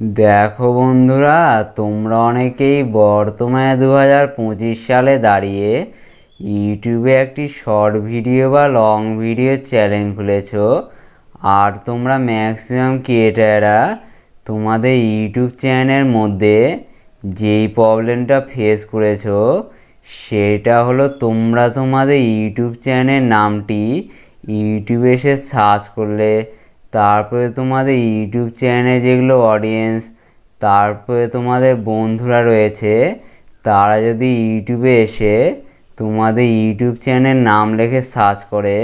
দেখো বন্ধুরা, তোমরা অনেকেই বর্তমানে দু হাজার পঁচিশ সালে দাঁড়িয়ে ইউটিউবে একটি শর্ট ভিডিও বা লং ভিডিও চ্যানেল খুলেছো, আর তোমরা ম্যাক্সিমাম ক্রিয়েটাররা তোমাদের ইউটিউব চ্যানেলের মধ্যে যেই প্রবলেমটা ফেস করেছ, সেটা হলো তোমরা তোমাদের ইউটিউব চ্যানেলের নামটি ইউটিউবে এসে সার্চ করলে তারপরে তোমাদের ইউটিউব চ্যানেলে যেগুলো অডিয়েন্স তারপরে তোমাদের বন্ধুরা রয়েছে, তারা যদি ইউটিউবে এসে তোমাদের ইউটিউব চ্যানেল নাম লিখে সার্চ করে,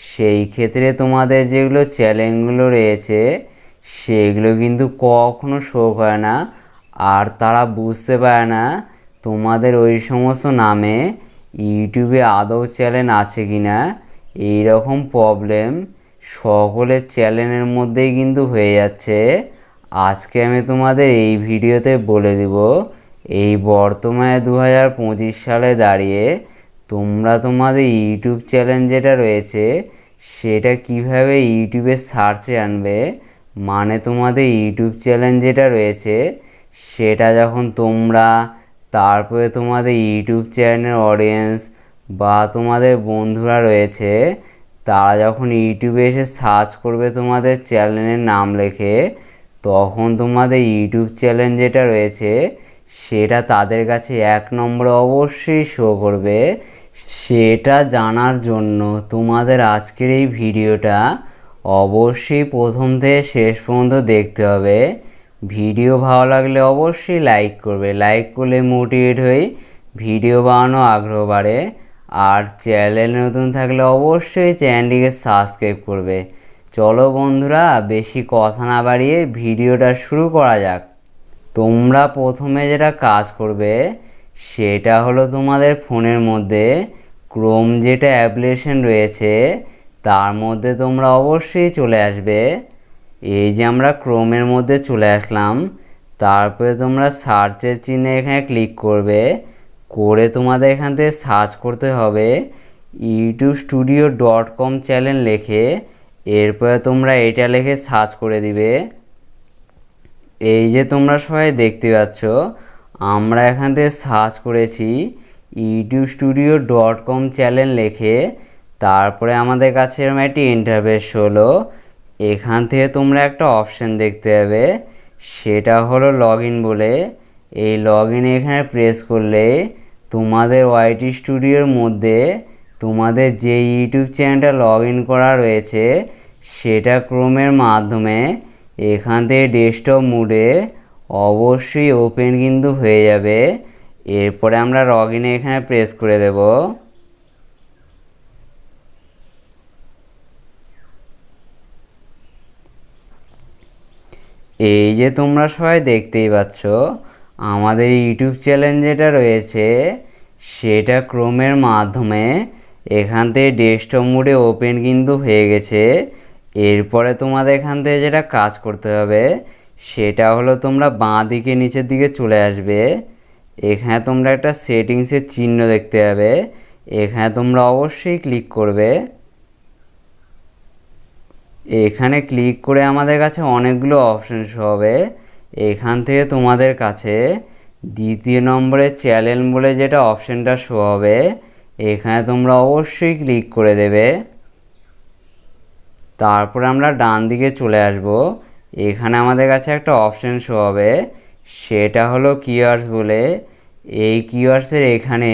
সেই ক্ষেত্রে তোমাদের যেগুলো চ্যানেলগুলো রয়েছে, সেগুলো কিন্তু কখনো শো করে না। আর তারা বুঝতে পারে না তোমাদের ওই সমস্ত নামে ইউটিউবে আদৌ চ্যানেল আছে কি না এইরকম প্রবলেম সকলের চ্যানেলের মধ্যেই কিন্তু হয়ে যাচ্ছে। আজকে আমি তোমাদের এই ভিডিওতে বলে দিব, এই বর্তমানে দু হাজার পঁচিশ সালে দাঁড়িয়ে তোমরা তোমাদের ইউটিউব চ্যানেল যেটা রয়েছে, সেটা কীভাবে ইউটিউবে সার্চে আনবে মানে তোমাদের ইউটিউব চ্যানেল যেটা রয়েছে, সেটা যখন তোমরা, তারপরে তোমাদের ইউটিউব চ্যানেলের অডিয়েন্স বা তোমাদের বন্ধুরা রয়েছে তারা যখন ইউটিউবে এসে সার্চ করবে তোমাদের চ্যানেলের নাম লেখে, তখন তোমাদের ইউটিউব চ্যানেল যেটা রয়েছে, সেটা তাদের কাছে এক নম্বরে অবশ্যই শো করবে। সেটা জানার জন্য তোমাদের আজকের এই ভিডিওটা অবশ্যই প্রথম থেকে শেষ পর্যন্ত দেখতে হবে। ভিডিও ভালো লাগলে অবশ্যই লাইক করবে। লাইক করলে মোটিভেট হয়ে ভিডিও বানানো আগ্রহ বাড়ে। আর চ্যানেল নতুন থাকলে অবশ্যই চ্যানেলটিকে সাবস্ক্রাইব করবে। চলো বন্ধুরা, বেশি কথা না বাড়িয়ে ভিডিওটা শুরু করা যাক। তোমরা প্রথমে যেটা কাজ করবে, সেটা হলো তোমাদের ফোনের মধ্যে ক্রোম যেটা অ্যাপ্লিকেশন রয়েছে, তার মধ্যে তোমরা অবশ্যই চলে আসবে। এই যে আমরা ক্রোমের মধ্যে চলে আসলাম, তারপরে তোমরা সার্চের চিহ্নে এখানে ক্লিক করবে। করে তোমাদের এখান থেকে সার্চ করতে হবে YouTube studio dot com channel লেখে এরপরে তোমরা এটা লেখে সার্চ করে দিবে। এই যে তোমরা সবাই দেখতে পাচ্ছ, আমরা এখান থেকে সার্চ করেছি YouTube studio dot com channel লেখে, তারপরে আমাদের কাছে এরকম একটি ইন্টারভেস হলো, এখান থেকে তোমরা একটা অপশান দেখতে পাবে, সেটা হলো লগ বলে। এই লগ এখানে প্রেস করলে তোমাদের ওয়াইটি স্টুডিওর মধ্যে তোমাদের যে ইউটিউব চ্যানেলটা লগ ইন করা রয়েছে, সেটা ক্রোমের মাধ্যমে এখান থেকে ডেস্কটপ মুডে অবশ্যই ওপেন কিন্তু হয়ে যাবে। এরপরে আমরা লগ এখানে প্রেস করে দেব। এই যে তোমরা সবাই দেখতেই পাচ্ছ, আমাদের ইউটিউব চ্যানেল যেটা রয়েছে সেটা ক্রোমের মাধ্যমে এখান থেকে ডেস্কটপ মোডে ওপেন কিন্তু হয়ে গেছে। এরপরে তোমাদের এখান থেকে যেটা কাজ করতে হবে, সেটা হলো তোমরা বাঁ দিকে নিচের দিকে চলে আসবে। এখানে তোমরা একটা সেটিংসের চিহ্ন দেখতে পাবে। এখানে তোমরা অবশ্যই ক্লিক করবে। এখানে ক্লিক করে আমাদের কাছে অনেকগুলো অপশন হবে। এখান থেকে তোমাদের কাছে দ্বিতীয় নম্বরে চ্যানেল বলে যেটা অপশানটা শো হবে, এখানে তোমরা অবশ্যই ক্লিক করে দেবে। তারপরে আমরা ডান দিকে চলে আসব। এখানে আমাদের কাছে একটা অপশান শো হবে, সেটা হলো কিওয়ার্স বলে। এই কিওয়ার্সের এখানে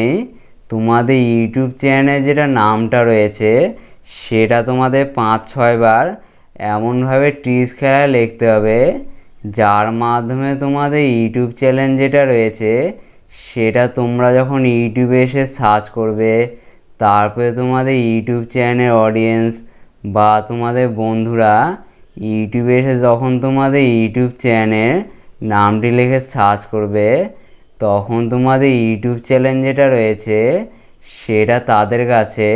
তোমাদের ইউটিউব চ্যানেলে যেটা নামটা রয়েছে, সেটা তোমাদের পাঁচ ছয়বার এমনভাবে টিস খেলায় লিখতে হবে। যার মাধ্যমে তোমাদের ইউটিউব চ্যানেল যেটা রয়েছে, সেটা তোমরা যখন ইউটিউবে এসে সার্চ করবে, তারপরে তোমাদের ইউটিউব চ্যানেলের অডিয়েন্স বা তোমাদের বন্ধুরা ইউটিউবে এসে যখন তোমাদের ইউটিউব চ্যানেল নামটি লিখে সার্চ করবে, তখন তোমাদের ইউটিউব চ্যানেল যেটা রয়েছে, সেটা তাদের কাছে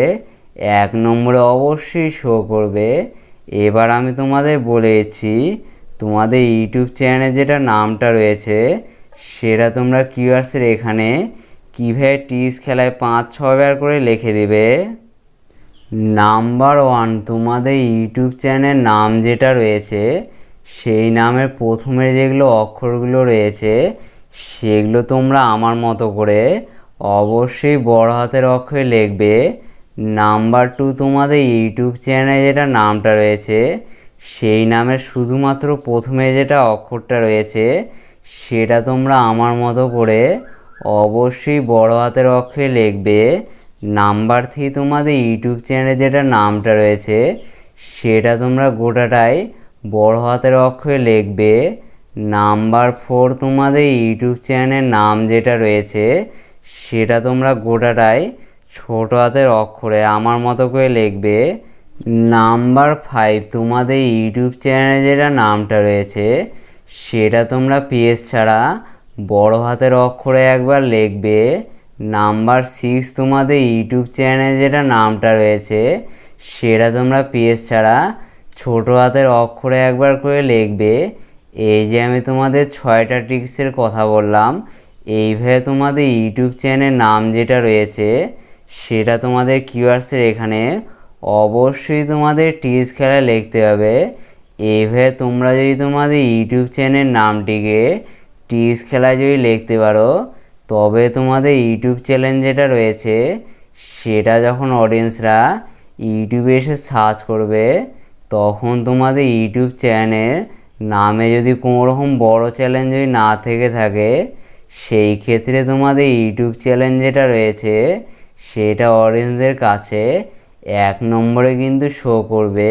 এক নম্বরে অবশ্যই শো করবে। এবার আমি তোমাদের বলেছি তোমাদের ইউটিউব চ্যানেলে যেটা নামটা রয়েছে, সেটা তোমরা কিউআরসের এখানে কীভাবে টিস খেলায় পাঁচ ছবার করে লিখে দেবে। নাম্বার ওয়ান তোমাদের ইউটিউব চ্যানেল নাম যেটা রয়েছে, সেই নামের প্রথমের যেগুলো অক্ষরগুলো রয়েছে, সেগুলো তোমরা আমার মতো করে অবশ্যই বড় হাতের অক্ষরে লিখবে। নাম্বার টু তোমাদের ইউটিউব চ্যানেলে যেটা নামটা রয়েছে সেই নামের শুধুমাত্র প্রথমে যেটা অক্ষরটা রয়েছে, সেটা তোমরা আমার মতো করে অবশ্যই বড় হাতের অক্ষরে লিখবে। নাম্বার থ্রি তোমাদের ইউটিউব চ্যানেলে যেটা নামটা রয়েছে, সেটা তোমরা গোটাটাই বড় হাতের অক্ষরে লিখবে। নাম্বার ফোর তোমাদের ইউটিউব চ্যানেলের নাম যেটা রয়েছে, সেটা তোমরা গোটাটাই ছোট হাতের অক্ষরে আমার মতো করে লিখবে। নাম্বার ফাইভ, তোমাদের ইউটিউব চ্যানেলে যেটা নামটা রয়েছে, সেটা তোমরা পিএস ছাড়া বড় হাতের অক্ষরে একবার লিখবে। নাম্বার সিক্স, তোমাদের ইউটিউব চ্যানেলে যেটা নামটা রয়েছে, সেটা তোমরা পিএস ছাড়া ছোট হাতের অক্ষরে একবার করে লিখবে। এই যে আমি তোমাদের ছয়টা ট্রিক্সের কথা বললাম, এইভাবে তোমাদের ইউটিউব চ্যানেলের নাম যেটা রয়েছে, সেটা তোমাদের কিওয়ার্সের এখানে অবশ্যই তোমাদের টিস খেলায় লিখতে হবে। এইভাবে তোমরা যদি তোমাদের ইউটিউব চ্যানেলের নামটিকে টিস খেলায় যদি লিখতে পারো, তবে তোমাদের ইউটিউব চ্যানেল যেটা রয়েছে, সেটা যখন অডিয়েন্সরা ইউটিউবে এসে সার্চ করবে, তখন তোমাদের ইউটিউব চ্যানেল নামে যদি কোনো রকম বড়ো চ্যালেঞ্জ যদি না থেকে থাকে, সেই ক্ষেত্রে তোমাদের ইউটিউব চ্যানেল যেটা রয়েছে, সেটা অডিয়েন্সদের কাছে এক নম্বরে কিন্তু শো করবে।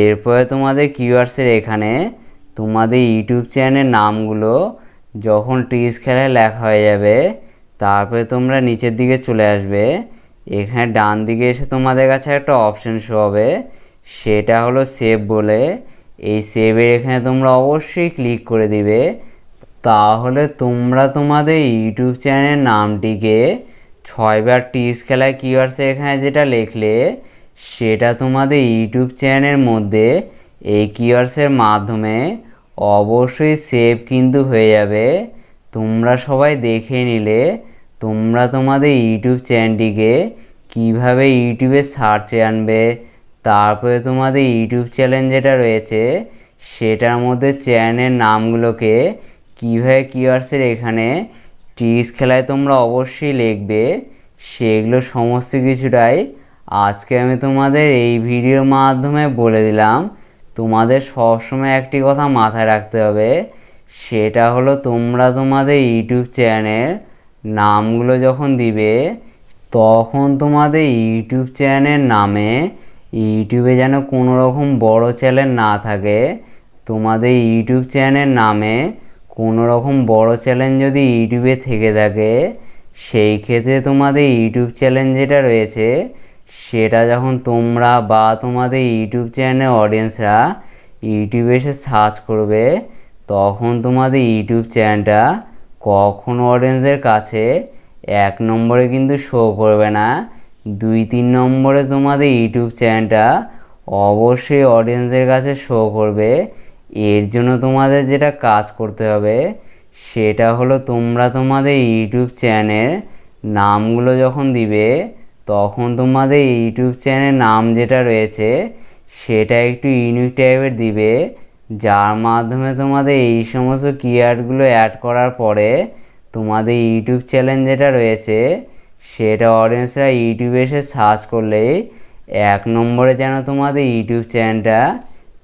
এরপরে তোমাদের কিওয়ার্সের এখানে তোমাদের ইউটিউব চ্যানেলের নামগুলো যখন টিস খেলায় লেখা হয়ে যাবে, তারপরে তোমরা নিচের দিকে চলে আসবে। এখানে ডান দিকে এসে তোমাদের কাছে একটা অপশন শো হবে। সেটা হলো সেভ বলে। এই সেভের এখানে তোমরা অবশ্যই ক্লিক করে দিবে। তাহলে তোমরা তোমাদের ইউটিউব চ্যানেলের নামটিকে ছয়বার টিস খেলায় কিওয়ার্সে এখানে যেটা লিখলে, সেটা তোমাদের ইউটিউব চ্যানেলের মধ্যে এই কিওয়ার্সের মাধ্যমে অবশ্যই সেভ কিন্তু হয়ে যাবে। তোমরা সবাই দেখে নিলে তোমরা তোমাদের ইউটিউব চ্যানেলটিকে কীভাবে ইউটিউবে সার্চে আনবে, তারপরে তোমাদের ইউটিউব চ্যানেল যেটা রয়েছে, সেটার মধ্যে চ্যানেলের নামগুলোকে কীভাবে কিওয়ার্সের এখানে টিস খেলায় তোমরা অবশ্যই লিখবে সেগুলো সমস্ত কিছুটাই। আজকে আমি তোমাদের এই ভিডিওর মাধ্যমে বলে দিলাম, তোমাদের সবসময় একটি কথা মাথায় রাখতে হবে, সেটা হলো তোমরা তোমাদের ইউটিউব চ্যানেল নামগুলো যখন দিবে, তখন তোমাদের ইউটিউব চ্যানেলের নামে ইউটিউবে যেন কোনো রকম বড় চ্যানেল না থাকে, তোমাদের ইউটিউব চ্যানেল নামে কোনো রকম বড় চ্যানেল যদি ইউটিউবে থেকে থাকে, সেই ক্ষেত্রে তোমাদের ইউটিউব চ্যানেল যেটা রয়েছে, সেটা যখন তোমরা বা তোমাদের ইউটিউব চ্যানেলের অডিয়েন্সরা ইউটিউবে এসে সার্চ করবে, তখন তোমাদের ইউটিউব চ্যানেলটা কখনো অডিয়েন্সদের কাছে এক নম্বরে কিন্তু শো করবে না, দুই, তিন নম্বরে তোমাদের ইউটিউব চ্যানেলটা অবশ্যই অডিয়েন্সদের কাছে শো করবে এর জন্য তোমাদের যেটা কাজ করতে হবে, সেটা হলো তোমরা তোমাদের ইউটিউব চ্যানেল নামগুলো যখন দিবে, তখন তোমাদের ইউটিউব চ্যানেল নাম যেটা রয়েছে, সেটা একটু ইউনিক টাইপের দিবে, যার মাধ্যমে তোমাদের এই সমস্ত কিয়ার্ডগুলো অ্যাড করার পরে তোমাদের ইউটিউব চ্যানেল যেটা রয়েছে, সেটা অডিয়েন্সরা ইউটিউবে এসে সার্চ করলেই এক নম্বরে যেন তোমাদের ইউটিউব চ্যানেলটা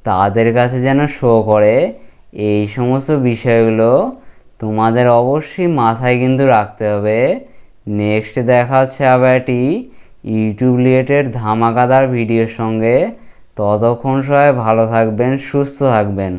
তাদের কাছে যেন শো করে। এই সমস্ত বিষয়গুলো তোমাদের অবশ্যই মাথায় কিন্তু রাখতে হবে। নেক্সট দেখা হচ্ছে আবার একটি ইউটিউব রিলেটেড ধামাকাদার ভিডিওর সঙ্গে। ততক্ষণ সবাই ভালো থাকবেন, সুস্থ থাকবেন।